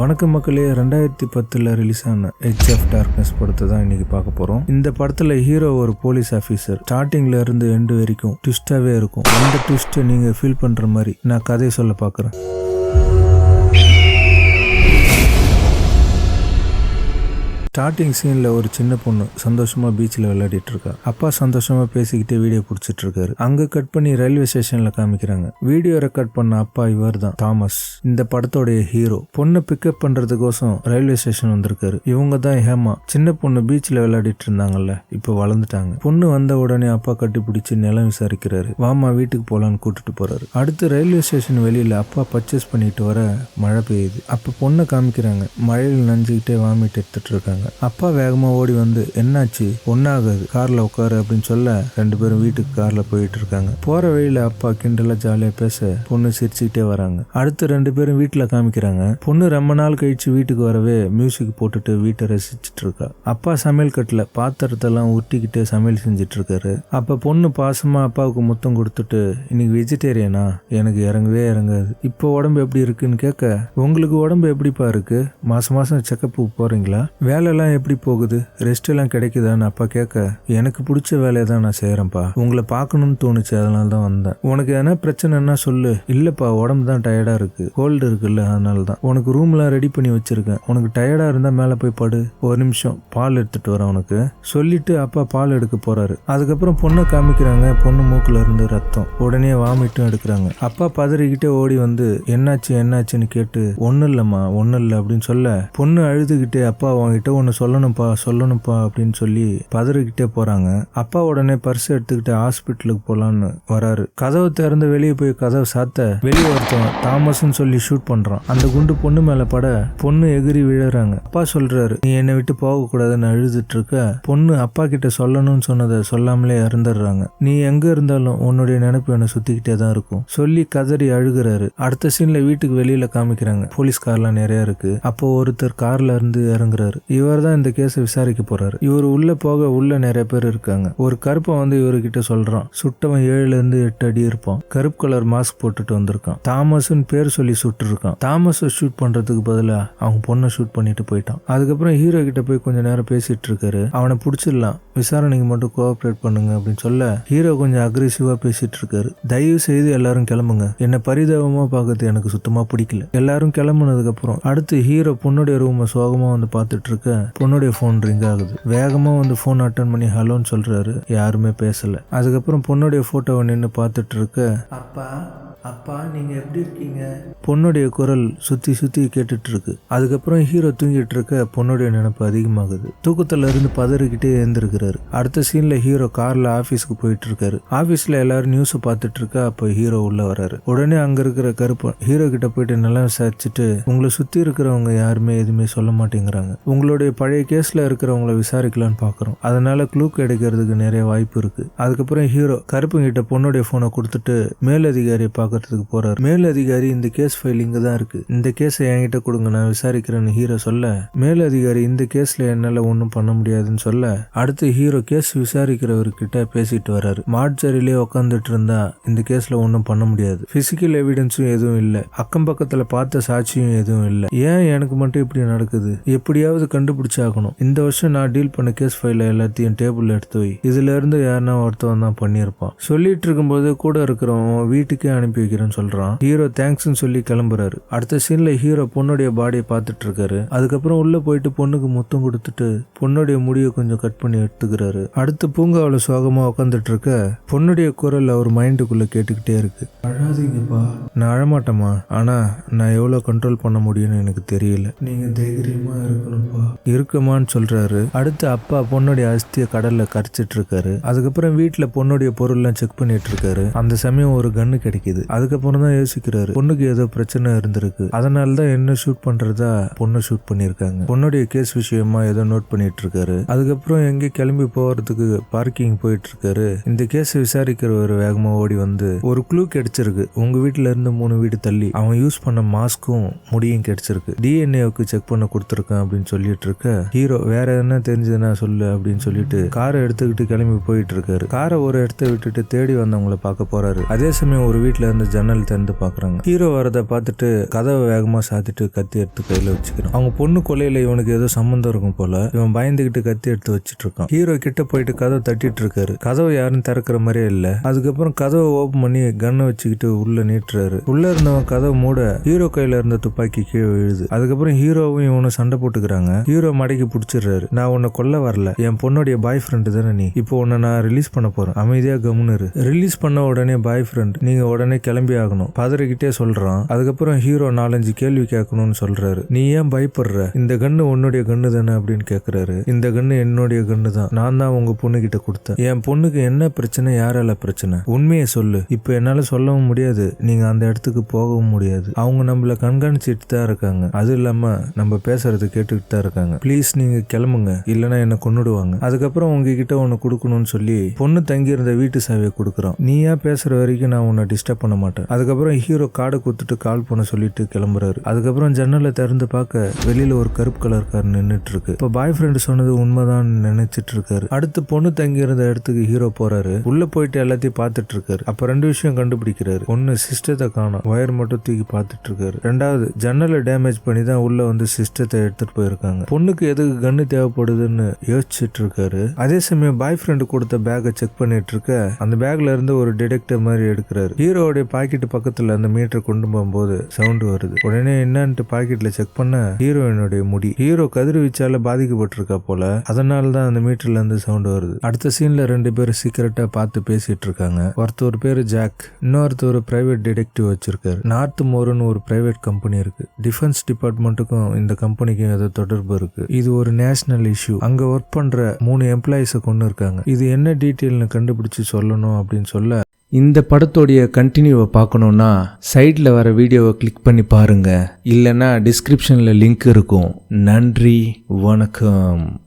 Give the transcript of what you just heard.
வணக்கம் மக்களே ரெண்டாயிரத்தி பத்தில் ரிலீஸ் ஆன எட்ஜ் ஆஃப் டார்க்னஸ் படத்தை தான் இன்னைக்கு பார்க்க போகிறோம் இந்த படத்தில் ஹீரோ ஒரு போலீஸ் ஆஃபீஸர் ஸ்டார்டிங்கில் இருந்து எண்டு வரைக்கும் ட்விஸ்டாகவே இருக்கும். அந்த ட்விஸ்ட்டை நீங்கள் ஃபீல் பண்ணுற மாதிரி நான் கதையை சொல்ல பார்க்குறேன். ஸ்டார்டிங் சீனில் ஒரு சின்ன பொண்ணு சந்தோஷமா பீச்சில் விளையாடிட்டு இருக்கா. அப்பா சந்தோஷமா பேசிக்கிட்டே வீடியோ பிடிச்சிட்டு இருக்காரு அங்க கட் பண்ணி ரயில்வே ஸ்டேஷன்ல காமிக்கிறாங்க. வீடியோ ரெக்கார்ட் பண்ண அப்பா இவர் தான் தாமஸ். இந்த படத்தோடைய ஹீரோ பொண்ணை பிக்கப் பண்றதுக்கோசம் ரயில்வே ஸ்டேஷன் வந்திருக்காரு. இவங்க தான் ஹேமா. சின்ன பொண்ணு பீச்சில் விளையாடிட்டு இருந்தாங்கல்ல இப்போ வளர்ந்துட்டாங்க. பொண்ணு வந்த உடனே அப்பா கட்டி பிடிச்சி நிலம் விசாரிக்கிறாரு. வாமா வீட்டுக்கு போலான்னு கூட்டிட்டு போறாரு. அடுத்து ரயில்வே ஸ்டேஷன் வெளியில அப்பா பர்ச்சேஸ் பண்ணிட்டு வர மழை பெய்யுது. அப்ப பொண்ணை காமிக்கிறாங்க. மழையில் நஞ்சுக்கிட்டே வாமிட் எடுத்துட்டு இருக்காங்க அப்பா வேகமாக ஓடி வந்து என்னாச்சு? ஒன்னாகாது காரில் உட்காரு அப்படின்னு சொல்ல ரெண்டு பேரும் வீட்டுக்கு காரில் போயிட்டு இருக்காங்க. போகிற வழியில் அப்பா கிண்டலாக ஜாலியாக பேச பொண்ணு சிரிச்சுக்கிட்டே வராங்க. அடுத்து ரெண்டு பேரும் வீட்டில் காமிக்கிறாங்க. பொண்ணு ரொம்ப நாள் கழிச்சு வீட்டுக்கு வரவே மியூசிக் போட்டுட்டு வீட்டை ரசிச்சிட்டு இருக்கா. அப்பா சமையல் கட்டில் பாத்திரத்தெல்லாம் உருட்டிக்கிட்டு சமையல் செஞ்சுட்டு இருக்காரு. அப்போ பொண்ணு பாசமாக அப்பாவுக்கு முத்தம் கொடுத்துட்டு இன்னைக்கு வெஜிடேரியனா எனக்கு இறங்கவே இறங்காது. இப்போ உடம்பு எப்படி இருக்குன்னு கேட்க உங்களுக்கு உடம்பு எப்படிப்பா இருக்கு? மாதம் மாதம் செக்கப்புக்கு வேலை வேலையெல்லாம் எப்படி போகுது? ரெஸ்ட் எல்லாம் கிடைக்குதான்னு அப்பா கேட்க எனக்கு பிடிச்ச வேலையை தான் நான் செய்கிறேன்ப்பா உங்களை பார்க்கணும்னு தோணுச்சு அதனால தான் வந்தேன். உனக்கு எதனா பிரச்சனைன்னா சொல்லு. இல்லைப்பா உடம்பு தான் டயர்டாக இருக்குது கோல்டு இருக்குல்ல அதனால தான். உனக்கு ரூம்லாம் ரெடி பண்ணி வச்சிருக்கேன். உனக்கு டயர்டாக இருந்தால் மேலே போய் படு. ஒரு நிமிஷம் பால் எடுத்துகிட்டு வரேன் உனக்கு. சொல்லிட்டு அப்பா பால் எடுக்க போகிறாரு அதுக்கப்புறம் பொண்ணை காமிக்கிறாங்க. பொண்ணு மூக்கில் இருந்து ரத்தம். உடனே வாமிட்டும் எடுக்கிறாங்க. அப்பா பதறிக்கிட்டே ஓடி வந்து என்னாச்சு என்னாச்சுன்னு கேட்டு ஒன்றும் இல்லைம்மா ஒன்றும் இல்லை அப்படின்னு சொல்ல பொண்ணு அழுதுகிட்டே அப்பா உன்கிட்ட ஒன்று சொல்லணும்ப்பா சொல்லணும்ப்பா அப்படின்னு சொல்லி பதறிக்கிட்டே போகிறாங்க அப்பா உடனே பர்ஸ் எடுத்துக்கிட்டு ஹாஸ்பிட்டலுக்கு போகலான்னு வராரு. கதவை திறந்து வெளியே போய் கதவை சாத்த வெளியே ஒருத்தவன் தாமஸ்ன்னு சொல்லி ஷூட் பண்ணுறான் அந்த குண்டு பொண்ணு மேலே பட பொண்ணு எகிரி விழுறாங்க. அப்பா சொல்கிறாரு நீ என்னை விட்டு போகக்கூடாதுன்னு அழுதுட்டு இருக்க பொண்ணு அப்பா கிட்ட சொல்லணும்னு சொன்னதை சொல்லாமலே இறந்துடுறாங்க. நீ எங்கே இருந்தாலும் உன்னுடைய நினைப்பு என்னை சுற்றிக்கிட்டே தான் இருக்கும். சொல்லி கதறி அழுகுறாரு. அடுத்த சீனில் வீட்டுக்கு வெளியில் காமிக்கிறாங்க. போலீஸ் கார்லாம் நிறையா இருக்கு. அப்போ ஒருத்தர் கார்ல இருந்து இறங்குறாரு. இவர் தான் இந்த கேஸை விசாரிக்க போறாரு. இவர் உள்ள போக உள்ள நிறைய பேர் இருக்காங்க. ஒரு கருப்பை வந்து இவர்கிட்ட சொல்றான். சுட்டவன் ஏழுல இருந்து எட்டு அடி இருப்பான். கருப்பு கலர் மாஸ்க் போட்டுட்டு வந்திருக்கான். தாமஸ்ன்னு பேர் சொல்லி சுட்டு இருக்கான் தாமஸை ஷூட் பண்றதுக்கு பதிலாக அவங்க பொண்ணை ஷூட் பண்ணிட்டு போயிட்டான். அதுக்கப்புறம் ஹீரோ கிட்ட போய் கொஞ்ச நேரம் பேசிட்டு இருக்காரு. அவனை பிடிச்சிடலாம். விசாரணைக்கு மட்டும் கோஆப்ரேட் பண்ணுங்க அப்படின்னு சொல்ல ஹீரோ கொஞ்சம் அக்ரெசிவா பேசிட்டு இருக்காரு. தயவு செய்து எல்லாரும் கிளம்புங்க. என்ன பரிதாபமா பார்க்கறது எனக்கு சுத்தமா பிடிக்கல. எல்லாரும் கிளம்புனதுக்கு அப்புறம் அடுத்து ஹீரோ பொண்ணுடைய ரூமை சோகமா வந்து பார்த்துட்டு இருக்க பொண்ணுடைய ஃபோன் ரிங் ஆகுது. வேகமாக வந்து ஃபோன் அட்டன் பண்ணி ஹலோன்னு சொல்றாரு. யாருமே பேசல. அதுக்கப்புறம் பொண்ணுடைய ஃபோட்டோவை நின்று பார்த்துட்டு இருக்க அப்பா அப்பா நீங்க எப்படி இருக்கீங்க? பொண்ணுடைய குரல் சுத்தி சுத்தி கேட்டுட்டு இருக்கு அதுக்கப்புறம் ஹீரோ தூங்கிட்டு இருக்க பொண்ணுடைய நினைப்பு அதிகமாகுது. தூக்கத்துல இருந்து பதறிக்கிட்டே எழுந்திருக்கிறாரு. அடுத்த சீன்ல ஹீரோ கார்ல ஆபீஸ்க்கு போயிட்டு இருக்காரு ஆபீஸ்ல எல்லாரும் நியூஸ் பார்த்துட்டு இருக்கா அப்ப ஹீரோ உள்ள வராரு. உடனே அங்க இருக்கிற கருப்பன் ஹீரோ கிட்ட போயிட்டு நல்லா விசாரிச்சுட்டு உங்களை சுத்தி இருக்கிறவங்க யாருமே எதுவுமே சொல்ல மாட்டேங்கிறாங்க. உங்களுடைய பழைய கேஸ்ல இருக்கிறவங்கள விசாரிக்கலாம்னு பாக்குறோம். அதனால க்ளூ கிடைக்கிறதுக்கு நிறைய வாய்ப்பு இருக்கு. அதுக்கப்புறம் ஹீரோ கருப்புங்கிட்ட பொண்ணுடைய போனை கொடுத்துட்டு மேலதிகாரியை பார்க்கறதுக்கு போறாரு. மேலதிகாரி இந்த கேஸ் ஃபைல் இங்க தான் இருக்கு. இந்த கேஸை என்கிட்ட கொடுங்க நான் விசாரிக்கிறேன்னு ஹீரோ சொல்ல மேலதிகாரி இந்த கேஸ்ல என்னால ஒன்றும் பண்ண முடியாதுன்னு சொல்ல அடுத்து ஹீரோ கேஸ் விசாரிக்கிறவர்கிட்ட பேசிட்டு வர்றாரு மாட்ஜரிலே உட்காந்துட்டு இருந்தா இந்த கேஸ்ல ஒன்றும் பண்ண முடியாது. பிசிக்கல் எவிடன்ஸும் எதுவும் இல்லை. அக்கம் பக்கத்துல பார்த்த சாட்சியும் எதுவும் இல்லை. ஏன் எனக்கு மட்டும் இப்படி நடக்குது? எப்படியாவது கண்டுபிடிச்சாகணும். இந்த வருஷம் நான் டீல் பண்ண கேஸ் ஃபைல எல்லாத்தையும் டேபிள்ல எடுத்து வை. இதுல இருந்து யாருன்னா ஒருத்தவன் தான் பண்ணியிருப்பான். சொல்லிட்டு இருக்கும்போது கூட இருக்கிறவன் வீட்டுக்கே அனுப்பி வைக்கிறேன்னு சொல்றான். ஹீரோ தேங்க்ஸ்னு சொல்லி கிளம்புறாரு. அடுத்த சீன்ல ஹீரோ பொண்ணுடைய பாடியை பார்த்துட்டு இருக்காரு அதுக்கப்புறம் உள்ள போயிட்டு பொண்ணுக்கு முத்தம் கொடுத்துட்டு பொண்ணுடைய முடியை கொஞ்சம் கட் பண்ணி எடுத்துக்கிறாரு. அடுத்து பூங்காவில் சோகமா உட்காந்துட்டு இருக்க பொண்ணுடைய குரல் அவர் மைண்டுக்குள்ள கேட்டுக்கிட்டே இருக்கு. அழாதீங்கப்பா. நான் அழமாட்டேமா ஆனா நான் எவ்வளவு கண்ட்ரோல் பண்ண முடியும்னு எனக்கு தெரியல. நீங்க தைரியமா இருக்கணும்ப்பா. இருக்கமான்னு சொல்றாரு. அடுத்து அப்பா பொண்ணுடைய அஸ்தியை கடல்ல கரைச்சிட்டு இருக்காரு அதுக்கப்புறம் வீட்டுல பொண்ணுடைய பொருள்லாம் செக் பண்ணிட்டு இருக்காரு அந்த சமயம் ஒரு கன்னு கிடைக்குது. அதுக்கப்புறம் தான் யோசிக்கிறாரு. பொண்ணுக்கு ஏதோ பிரச்சனை இருந்திருக்கு. அதனால தான் என்ன ஷூட் பண்றதா பொண்ணை ஷூட் பண்ணியிருக்காங்க. பொண்ணுடைய கேஸ் விஷயமா ஏதோ நோட் பண்ணிட்டு இருக்காரு அதுக்கப்புறம் எங்கே கிளம்பி போறதுக்கு பார்க்கிங் போயிட்டு இருக்காரு இந்த கேஸ் விசாரிக்கிறவர் வேகமா ஓடி வந்து ஒரு க்ளூ கிடைச்சிருக்கு. உங்க வீட்டுல இருந்து மூணு வீடு தள்ளி அவன் யூஸ் பண்ண மாஸ்க்கும் முடியும் கிடைச்சிருக்கு. டிஎன்ஏவுக்கு செக் பண்ண கொடுத்துருக்கேன் அப்படின்னு சொல்லிட்டு இருக்க ஹீரோ வேற என்ன தெரிஞ்சதுன்னா சொல்லு அப்படின்னு சொல்லிட்டு காரை எடுத்துக்கிட்டு கிளம்பி போயிட்டு இருக்காரு காரை ஒரு இடத்த விட்டுட்டு தேடி வந்தவங்கள பார்க்க போறாரு. அதே சமயம் ஒரு வீட்டுல இருந்து ஜன்னல் திறந்து பாக்குறாங்க. ஹீரோ வரதை பார்த்துட்டு கதவை வேகமா சாத்திட்டு கத்தி எடுத்து கையில வச்சுக்கிறான். அவங்க பொண்ணு கொலையில இவனுக்கு ஏதோ சம்மந்தம் இருக்கும் போல இவன் பயந்துகிட்டு கத்தி எடுத்து வச்சுட்டு இருக்கான். ஹீரோ கிட்ட போயிட்டு கதவை தட்டிட்டு இருக்காரு. கதவை யாரும் திறக்கிற மாதிரியே இல்ல. அதுக்கப்புறம் கதவை ஓபன் பண்ணி கன்னை வச்சுக்கிட்டு உள்ள நீட்டுறாரு. உள்ள இருந்தவன் கதவை மூட ஹீரோ கையில இருந்த துப்பாக்கி கீழே விழுது. அதுக்கப்புறம் ஹீரோவும் இவனும் சண்டை போட்டுக்கிறாங்க. ஹீரோ மடக்கி பிடிச்சிடுறாரு. நான் உன்னை கொல்ல வரல. என் பொண்ணுடைய பாய் ஃப்ரெண்டு தானே நீ. இப்போ உன்னை நான் ரிலீஸ் பண்ண போறேன். அமைதியா கம்னு ரிலீஸ் பண்ண உடனே பாய் ஃப்ரெண்ட் நீங்க உடனே கிளம்பி ஆகணும் பதறிக்கிட்டே சொல்றான். அதுக்கப்புறம் ஹீரோ நாலஞ்சு கேள்வி கேட்கணும்னு சொல்றாரு. நீ ஏன் பயப்படுற? இந்த கண்ணு உன்னுடைய கண்ணு தானே? அப்படின்னு கேக்குறாரு. இந்த கண்ணு என்னுடைய கண்ணு தான். நான் தான் உங்க பொண்ணு கிட்ட கொடுத்தேன். என் பொண்ணுக்கு என்ன பிரச்சனை யாரால பிரச்சனை? உண்மையை சொல்லு. இப்போ என்னால சொல்லவும் முடியாது. நீங்க அந்த இடத்துக்கு போகவும் முடியாது. அவங்க நம்மள கண்காணிச்சிட்டு தான் இருக்காங்க. அது இல்லாம நம்ம பேசுறது கேட்டுக்கிட்டு தான் இருக்காங்க. ப்ளீஸ் நீங்க கிளம்புங்க. இல்லைன்னா என்ன கொண்டுடுவாங்க அதுக்கப்புறம் உங்ககிட்ட ஒன்னு கொடுக்கணும்னு சொல்லி பொண்ணு தங்கி இருந்த வீட்டு சாவியை கொடுக்குறோம் நீயா பேசுற வரைக்கும் நான் உன்னை டிஸ்டர்ப் பண்ண மாட்டேன் அதுக்கப்புறம் ஹீரோ காடை கொடுத்துட்டு கால் பண்ண சொல்லிட்டு கிளம்புறாரு. அதுக்கப்புறம் ஜன்னலை திறந்து பார்க்க வெளியில ஒரு கருப்பு கலர் கார் நின்னுட்டு இருக்கு இப்போ பாய் ஃப்ரெண்டு சொன்னது உண்மைதான் நினைச்சிட்டு இருக்காரு அடுத்து பொண்ணு தங்கி இருந்த இடத்துக்கு ஹீரோ போறாரு. உள்ள போயிட்டு எல்லாத்தையும் பார்த்துட்டு இருக்காரு அப்ப ரெண்டு விஷயம் கண்டுபிடிக்கிறாரு. ஒன்னு சிஸ்டத்தை காணும். ஒயர் மட்டும் தூக்கி பார்த்துட்டு இருக்காரு ரெண்டாவது ஜன்னலை டேமேஜ் பண்ணி தான் உள்ள வந்து சிஸ்டத்தை எடுத்துட்டு போயிருக்காங்க. பொண்ணுக்கு எதுக்கு கன்னு தேவைப்படுதுன்னு யோசிச்சுட்டு இருக்காரு அதே சமயம் பாய் ஃப்ரெண்டு கொடுத்த பேக்கை செக் பண்ணிட்டு இருக்க அந்த பேக்ல இருந்து ஒரு டிடெக்டர் மாதிரி எடுக்கிறாரு. போய் பாக்கெட் பக்கத்துல அந்த மீட்டர் கொண்டு போகும்போது சவுண்ட் வருது. உடனே என்னன்ட்டு பாக்கெட்ல செக் பண்ண ஹீரோயினுடைய முடி. ஹீரோ கதிர்வீச்சால பாதிக்கப்பட்டிருக்கா போல. அதனால தான் அந்த மீட்டர்ல இருந்து சவுண்ட் வருது. அடுத்த சீன்ல ரெண்டு பேரும் சீக்கிரட்டா பார்த்து பேசிட்டு இருக்காங்க. ஒருத்தர் பேரு ஜாக் இன்னொருத்தர் பிரைவேட் டிடெக்டிவ் வச்சிருக்காரு. நார்த் மோர்னு ஒரு பிரைவேட் கம்பெனி இருக்கு. டிஃபென்ஸ் டிபார்ட்மெண்ட்டுக்கும் இந்த கம்பெனிக்கும் ஏதோ தொடர்பு இருக்கு. இது ஒரு நேஷனல் இஷ்யூ அங்க ஒர்க் பண்ற மூணு எம்ப்ளாயிஸை கொண்டு இருக்காங்க. இது என்ன டீட்டெயில்னு கண்டுபிடிச்சு சொல்லணும் அப்படின்னு சொல்ல இந்த படத்தோடைய கண்டினியூவை பார்க்கணுன்னா சைடில் வர வீடியோவை கிளிக் பண்ணி பாருங்கள் இல்லைன்னா டிஸ்கிரிப்ஷனில் லிங்க் இருக்கும். நன்றி வணக்கம்.